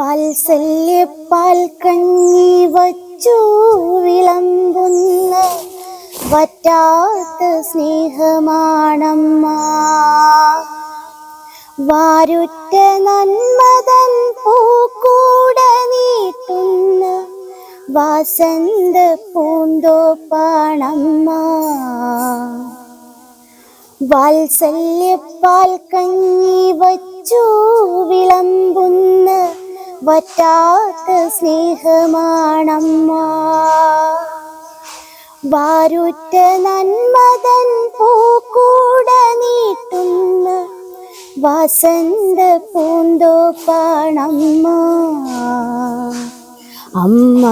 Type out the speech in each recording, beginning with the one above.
വാത്സല്യപ്പാൽ കഞ്ഞി വച്ചു വിളമ്പുന്ന വറ്റാത്ത സ്നേഹമാണമ്മ. വാരുറ്റ നന്മതൻ പൂക്കൂട നീട്ടുന്ന വാസന്ത പൂന്തോപ്പാണമ്മ. വാത്സല്യപ്പാൽ കഞ്ഞി വച്ചു വിളമ്പുന്ന വറ്റാത്ത സ്നേഹമാണമ്മ. വാരുറ്റ നന്മതൻ പൂക്കൂട നീട്ടുന്ന വസന്ത പൂന്തോപ്പാണമ്മ. അമ്മ.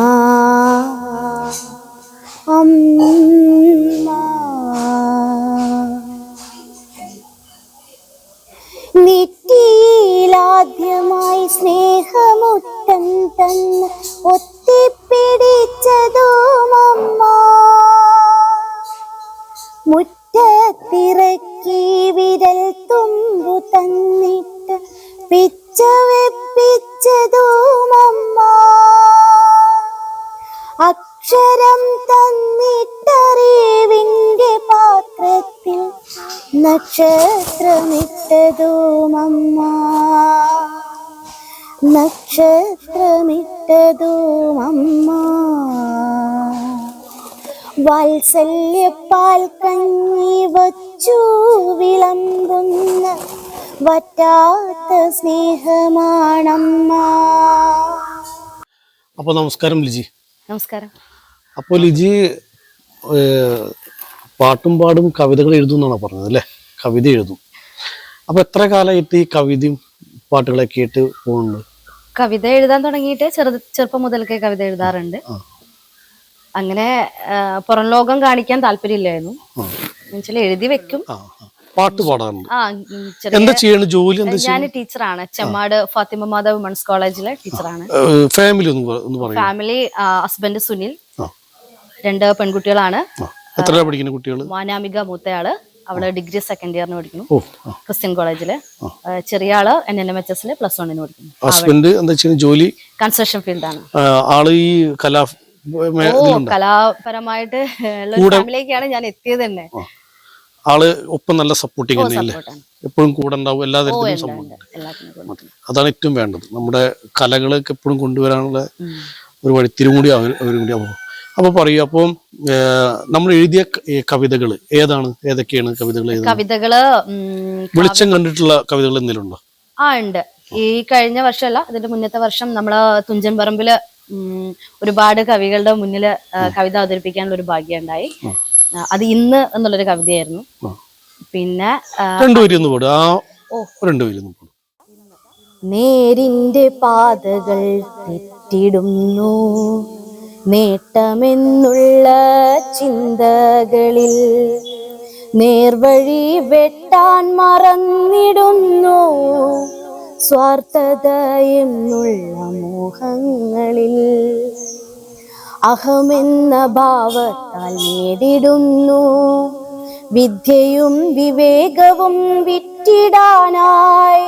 അക്ഷരം തന്നിട്ടറിവിന്റെ പാത്രത്തിൽ നക്ഷത്രമിട്ടതും അമ്മ നക്ഷത്രമിട്ടതും അമ്മ വാത്സല്യപ്പാൽ കഞ്ഞി വച്ചു വിളമ്പുന്ന വറ്റാത്ത സ്നേഹമാണമ്മ. അപ്പോൾ നമസ്കാരം ലിജി. നമസ്കാരം. അപ്പോൾ ലിജി പാട്ടും പാടും കവിതകൾ എഴുതും എന്നാണ് പറഞ്ഞത് അല്ലേ? കവിത എഴുതും. അപ്പൊ എത്ര കാലമായിട്ട് ഈ കവിതയും പാട്ടുകളൊക്കെ ആയിട്ട് പോകുന്നുണ്ട്? കവിത എഴുതാൻ തുടങ്ങിയിട്ട് ചെറു ചെറുപ്പം മുതൽക്കേ കവിത എഴുതാറുണ്ട്. അങ്ങനെ പുറം ലോകം കാണിക്കാൻ താല്പര്യമില്ലായിരുന്നു. എന്നുവെച്ചാൽ എഴുതി വെക്കും. പാട്ട് പാടാറുണ്ട്. എന്താ ചെയ്യണ? ജോലി ഞാൻ ടീച്ചറാണ്. ചെമ്മാട് ഫാത്തിമ മാധവ് വിമൻസ് കോളേജിലെ ടീച്ചറാണ്. Family family husband Sunil. രണ്ട് പെൺകുട്ടികളാണ്. എത്ര പഠിക്കുന്ന കുട്ടികൾ മാനാമിക മൂത്തയാൾ. അവൾ ഡിഗ്രി സെക്കൻഡ് ഇയറിന് പഠിക്കുന്നു. ക്രിസ്ത്യൻ കോളേജിൽ. ചെറിയ ആൾ N N M H S plus വണ്ണിന് പഠിക്കുന്നു. ഹസ്ബൻഡ് എന്താ ചെയ്യുന്നത് ജോലി? കൺസ്ട്രക്ഷൻ ഫീൽഡാണ്. ആണ് ആൾ ഈ കലാ കലാപരമായിട്ട് ഫാമിലിയിലേക്കാണ് ഞാൻ എത്തിയത് തന്നെ. ആൾ ഒപ്പം നല്ല സപ്പോർട്ടിങ് തന്നെയല്ലേ എപ്പോഴും കൂടെ ഉണ്ടാവും എല്ലാ തരത്തിലും സപ്പോർട്ട്. അതാണ് ഏറ്റവും വേണ്ടത്. നമ്മുടെ കലകളൊക്കെ എപ്പോഴും കൊണ്ടുവരാനുള്ള ഒരു വഴിത്തിരും കൂടി അവരും കൂടി അപ്പോൾ അപ്പോൾ പറയൂ അപ്പം നമ്മൾ എഴുതിയ കവിതകൾ ഏതാണ്? ഏതൊക്കെയാണ് കവിതകൾ കവിതകൾ വെളിച്ചം കണ്ടിട്ടുള്ള കവിതകൾ എന്തെങ്കിലും ഉണ്ടോ ആ ഉണ്ട്. ഈ കഴിഞ്ഞ വർഷമല്ല അതിന്റെ മുന്നത്തെ വർഷം നമ്മൾ തുഞ്ചൻ പറമ്പിൽ ഒരുപാട് കവികളുടെ മുന്നിൽ കവിത അവതരിപ്പിക്കാനുള്ള ഒരു ഭാഗ്യം ഉണ്ടായി അത് ഇന്ന് എന്നുള്ളൊരു കവിതയായിരുന്നു. പിന്നെ നേരിന്റെ പാതകൾ തെറ്റിടുന്നു. നേട്ടമെന്നുള്ള ചിന്തകളിൽ നേർവഴി വെട്ടാൻ മറന്നിടുന്നു. സ്വാർത്ഥത എന്നുള്ള മോഹങ്ങളിൽ അഹമെന്ന ഭാവത്താൽ നേടിടുന്നു. വിദ്യയും വിവേകവും വിറ്റിടാനായി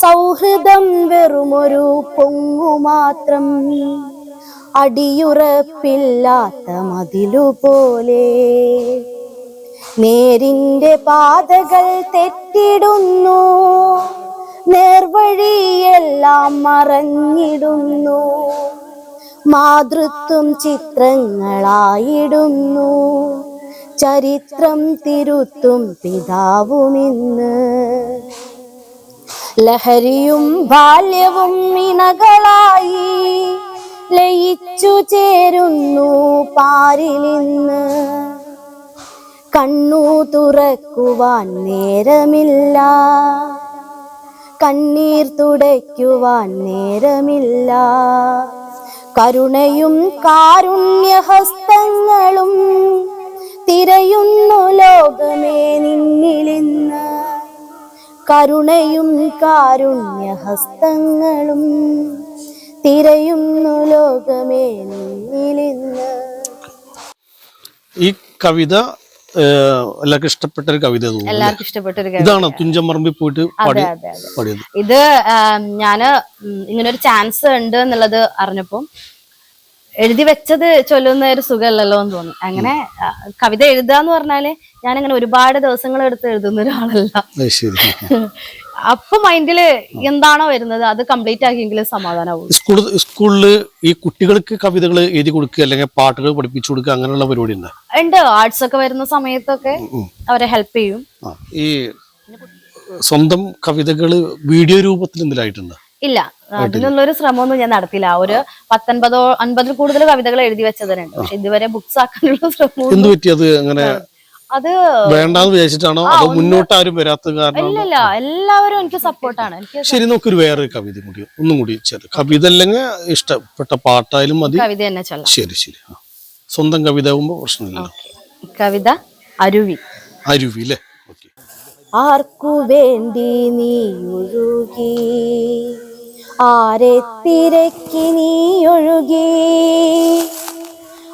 സൗഹൃദം വെറുമൊരു പൊങ്ങു മാത്രം അടിയുറപ്പില്ലാത്ത മതിലുപോലെ. നേരിന്റെ പാതകൾ തെറ്റിടുന്നു. നേർവഴിയെല്ലാം മറഞ്ഞിടുന്നു. മാതൃത്വം ചിത്രങ്ങളായിടുന്നു. ചരിത്രം തിരുത്തും പിതാവുമിന്ന്. ലഹരിയും ബാല്യവും ഇണകളായി. ലയിച്ചു ചേരുന്നു പാരിലിന്ന് കണ്ണു തുറക്കുവാൻ നേരമില്ല. കണ്ണീർ തുടയ്ക്കുവാൻ നേരമില്ല. കരുണയും കാരുണ്യഹസ്തങ്ങളും തിരയുന്നു ലോകമേ നിന്നിലിന്ന് കരുണയും കാരുണ്യഹസ്തങ്ങളും തിരയുന്നു ലോകമേ നിന്നിലിന്ന്. ഈ കവിത എല്ലാവർക്കും ഇഷ്ടപ്പെട്ട ഒരു കവിത എല്ലാവർക്കും ഇഷ്ടപ്പെട്ട ഒരു കവിത ഇതാണോ തുഞ്ചൻ പറമ്പിൽ പോയിട്ട് പാടി പാടിയത്. ഇത് ഞാൻ ഇങ്ങനെ ഒരു ചാൻസ് ഉണ്ട് എന്നുള്ളത് അറിഞ്ഞപ്പം എഴുതി വെച്ചത് ചൊല്ലുന്ന ഒരു സുഖമല്ലല്ലോ എന്ന് തോന്നി. അങ്ങനെ കവിത എഴുതാന്ന് പറഞ്ഞാൽ ഞാൻ ഇങ്ങനെ ഒരുപാട് ദിവസങ്ങൾ എടുത്ത് എഴുതുന്ന ഒരാളല്ല. ശരി. അപ്പൊ മൈൻഡിൽ എന്താണോ വരുന്നത് അത് കംപ്ലീറ്റ് ആക്കിയെങ്കിലും സമാധാനമാവും സ്കൂൾ സ്കൂളിൽ ഈ കുട്ടികൾക്ക് കവിതകൾ എഴുതി കൊടുക്കുക അല്ലെങ്കിൽ പാട്ടുകൾ പഠിപ്പിച്ചു കൊടുക്കുക അങ്ങനെയുള്ള പരിപാടി ഉണ്ട്? ഉണ്ട്. ആർട്സ് ഒക്കെ വരുന്ന സമയത്തൊക്കെ അവരെ ഹെൽപ്പ് ചെയ്യും. ഈ സ്വന്തം കവിതകൾ വീഡിയോ രൂപത്തിൽ എന്തായിട്ടുണ്ട് ഇല്ല. അതിനുള്ളൊരു ശ്രമമൊന്നും ഞാൻ നടത്തില്ല ഒരു പത്തൊൻപതോ അൻപതിൽ കൂടുതൽ കവിതകൾ എഴുതി വെച്ചതിനുണ്ട് പക്ഷെ ഇതുവരെ ബുക്സ് ആക്കാനുള്ള ശ്രമം എന്ത് പറ്റി അത് അങ്ങനെ അത് വേണ്ടാന്ന് വിചാരിച്ചിട്ടാണോ? അതോ മുന്നോട്ട് ആരും വരാത്ത കാരണം ഇല്ലല്ല എല്ലാവരും എനിക്ക് സപ്പോർട്ടാണ്. എനിക്ക് ശരി നമുക്കൊരു വേറൊരു കവിത കൂടി ഒന്നും കൂടി ചേർത്ത്. കവിത അല്ലെങ്കിൽ ഇഷ്ടപ്പെട്ട പാട്ടായാലും മതി. കവിത തന്നെ ചൊല്ലാം. ശരി ശരി. സ്വന്തം കവിത ആകുമ്പോ പ്രശ്നമില്ലല്ലോ. കവിത അരുവി. അരുവി അല്ലേ? ആർക്കു വേണ്ടി നീ ഒഴുകി? ആരെ തിരക്കി നീ ഒഴുകി?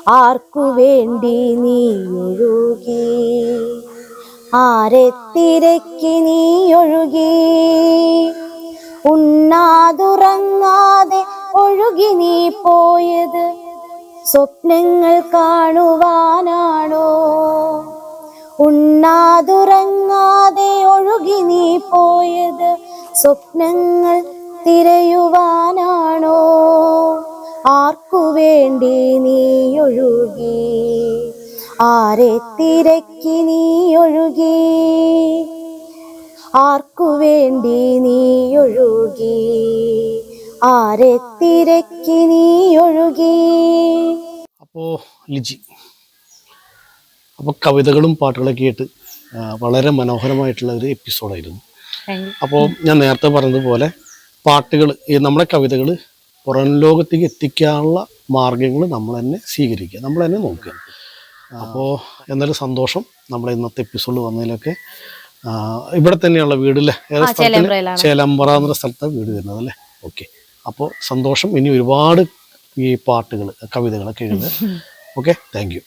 ആർക്കു വേണ്ടി നീ ഒഴുകി? ആരെ നീ ഒഴുകി? ഉണ്ണാതുറങ്ങാതെ ഒഴുകി നീ പോയത് സ്വപ്നങ്ങൾ കാണുവാനാണോ? ഉണ്ണാതുറങ്ങാതെ ഒഴുകി നീ പോയത് സ്വപ്നങ്ങൾ ആർക്കു വേണ്ടി നീ ഒഴുകി ആരെ തിരക്കി നീ ഒഴുകി ആർക്കു വേണ്ടി നീ ഒഴുകി ആരെ തിരക്കി നീ ഒഴുകി അപ്പോൾ ലിജി അപ്പോൾ കവിതകളും പാട്ടുകളൊക്കെ ആയിട്ട് വളരെ മനോഹരമായിട്ടുള്ള ഒരു എപ്പിസോഡായിരുന്നു. അപ്പോൾ ഞാൻ നേരത്തെ പറഞ്ഞതുപോലെ പാട്ടുകൾ നമ്മുടെ കവിതകൾ പുറം ലോകത്തേക്ക് എത്തിക്കാനുള്ള മാർഗങ്ങൾ നമ്മൾ തന്നെ സ്വീകരിക്കുക നമ്മൾ തന്നെ നോക്കുക. അപ്പോൾ എന്നാലും സന്തോഷം നമ്മുടെ ഇന്നത്തെ എപ്പിസോഡ് വന്നതിലൊക്കെ. ഇവിടെ തന്നെയുള്ള വീടില്ലേ ഏറെ സ്ഥലത്തിന്. ചേലമ്പറ എന്ന സ്ഥലത്താണ് വീട് വരുന്നത് അല്ലേ ഓക്കെ. അപ്പോൾ സന്തോഷം ഇനി ഒരുപാട് ഈ പാട്ടുകൾ കവിതകളൊക്കെ എഴുതുക. ഓക്കെ? Thank you.